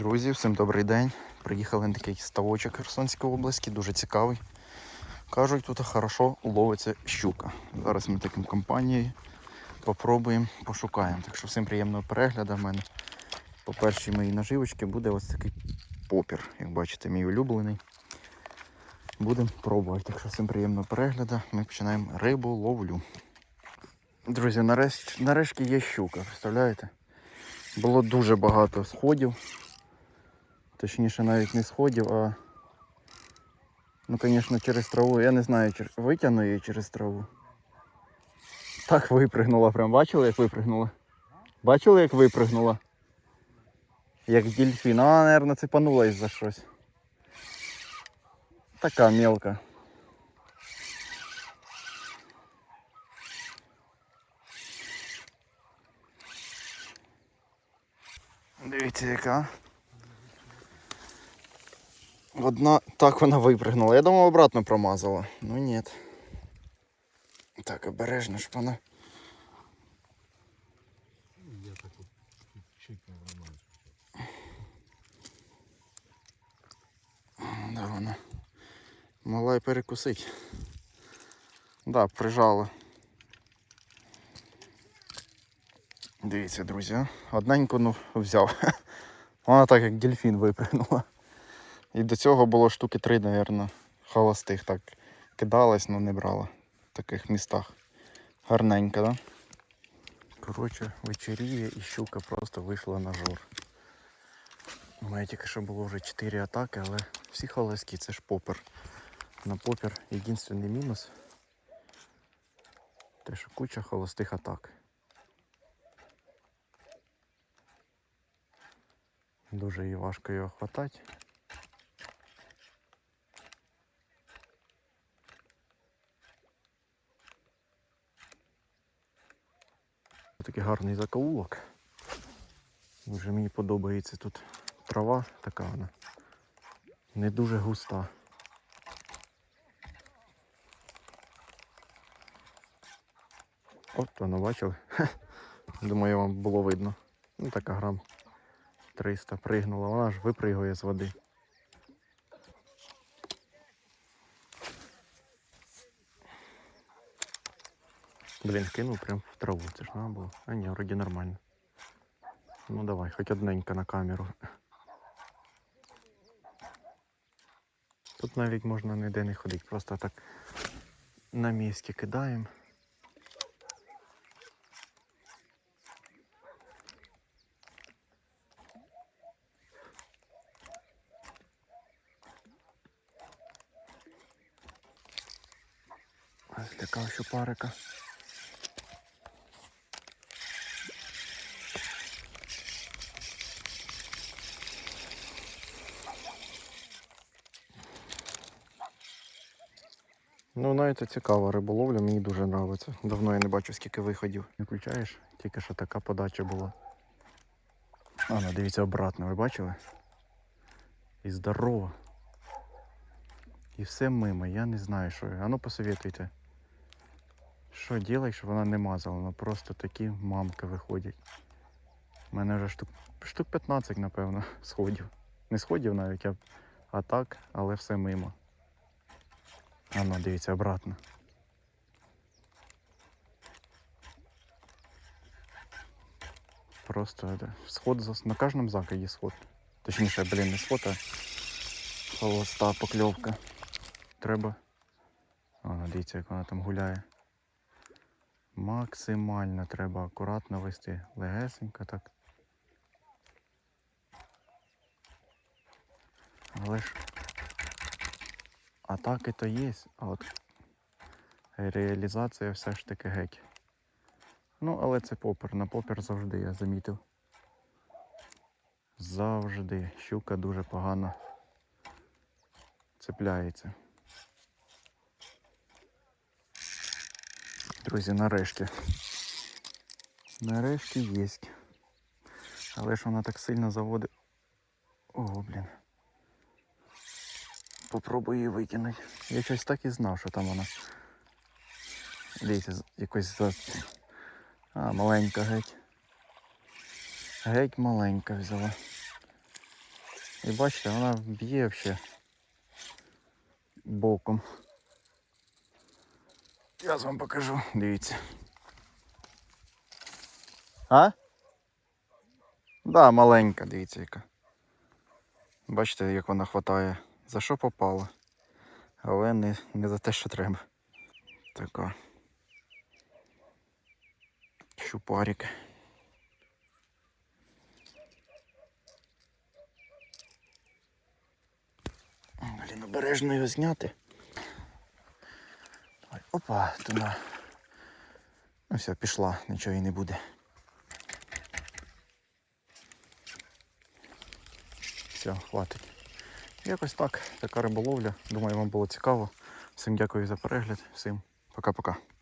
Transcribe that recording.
Друзі, всім добрий день. Приїхали на такий ставочок Херсонської області, дуже цікавий. Кажуть, тут хорошо ловиться щука. Зараз ми таким компанією попробуємо, пошукаємо. Так що всім приємного перегляду. У мене по першій моїй наживочці буде ось такий попір. Як бачите, мій улюблений. Будемо пробувати. Так що всім приємного перегляду. Ми починаємо рибу ловлю. Друзі, нарешті, нарешті є щука, представляєте? Було дуже багато сходів. Точніше навіть не сходів, а ну, звісно, через траву. Я не знаю, чи витягну її через траву. Так випригнула прям. Бачили, як випригнула? Бачили, як випригнула? Як дельфін. А, мабуть, цепанулась за щось. Така мелка. Дивіться, яка. Одна так вона випрыгнула. Я думав обратно промазала. Ну ні. Так, обережно, щоб вона. Я так от чикнув нормально. Да, вона. Могла й перекусити. Да, прижала. Дивіться, друзі, одненьку ну, взяв. Вона так як дельфін випрыгнула. І до цього було штуки три, мабуть, холостих так кидалась, але не брала в таких містах. Гарненько, да? Коротше, вечеріє і щука просто вийшла на жор. У мене тільки що було вже 4 атаки, але всі холосткі, це ж попер. На попер єдиний мінус. Те, що куча холостих атак. Дуже її важко його хватати. Такий гарний закоулок. Дуже мені подобається тут трава така вона. Не дуже густа. От воно бачили. Думаю, вам було видно. Ну така грам 300 пригнула. Вона ж випригує з води. Блін, кинув прям в траву. Це ж треба було. А ні, вроді нормально. Ну давай, хоч одненька на камеру. Тут навіть можна ніде не ходити, просто так на місці кидаємо. Злякав щупарика. Ну, знаєте, цікава риболовля, мені дуже подобається. Давно я не бачу, скільки виходів. Не включаєш, тільки що така подача була. А, ну дивіться обратно, ви бачили? І здорово. І все мимо, я не знаю, що. А ну посоветуйте. Що робити, щоб вона не мазала? Ну просто такі мамки виходять. У мене вже штук, штук 15, напевно, сходів. Не сходів навіть, а так, але все мимо. А ну, дивіться, обратно. Просто да, сход за... на кожному закиді сход. Точніше, блін, не сход, а холоста покльовка. Треба. А, дивіться, як вона там гуляє. Максимально треба акуратно вести. Легесенько так. Але ж атаки то є, а от реалізація все ж таки геть. Ну, але це попер. На попер завжди я замітив. Завжди. Щука дуже погано цепляється. Друзі, нарешті. Нарешті є. Але ж вона так сильно заводить. О, блін. Попробую її викинути. Я щось так і знав, що там вона. Дивіться, якось за. А, маленька геть. Геть маленька взяла. І бачите, вона б'є взагалі боком. Я вам покажу, дивіться. А? Да, маленька, дивіться яка. Бачите, як вона хватає. За що попало. Але не, не за те, що треба. Така. Щупарик. Блін, обережно його зняти. Ой, Опа, туди. Ну все, пішла, нічого і не буде. Все, хватить. Якось так, така риболовля. Думаю, вам було цікаво. Всім дякую за перегляд. Всім пока-пока.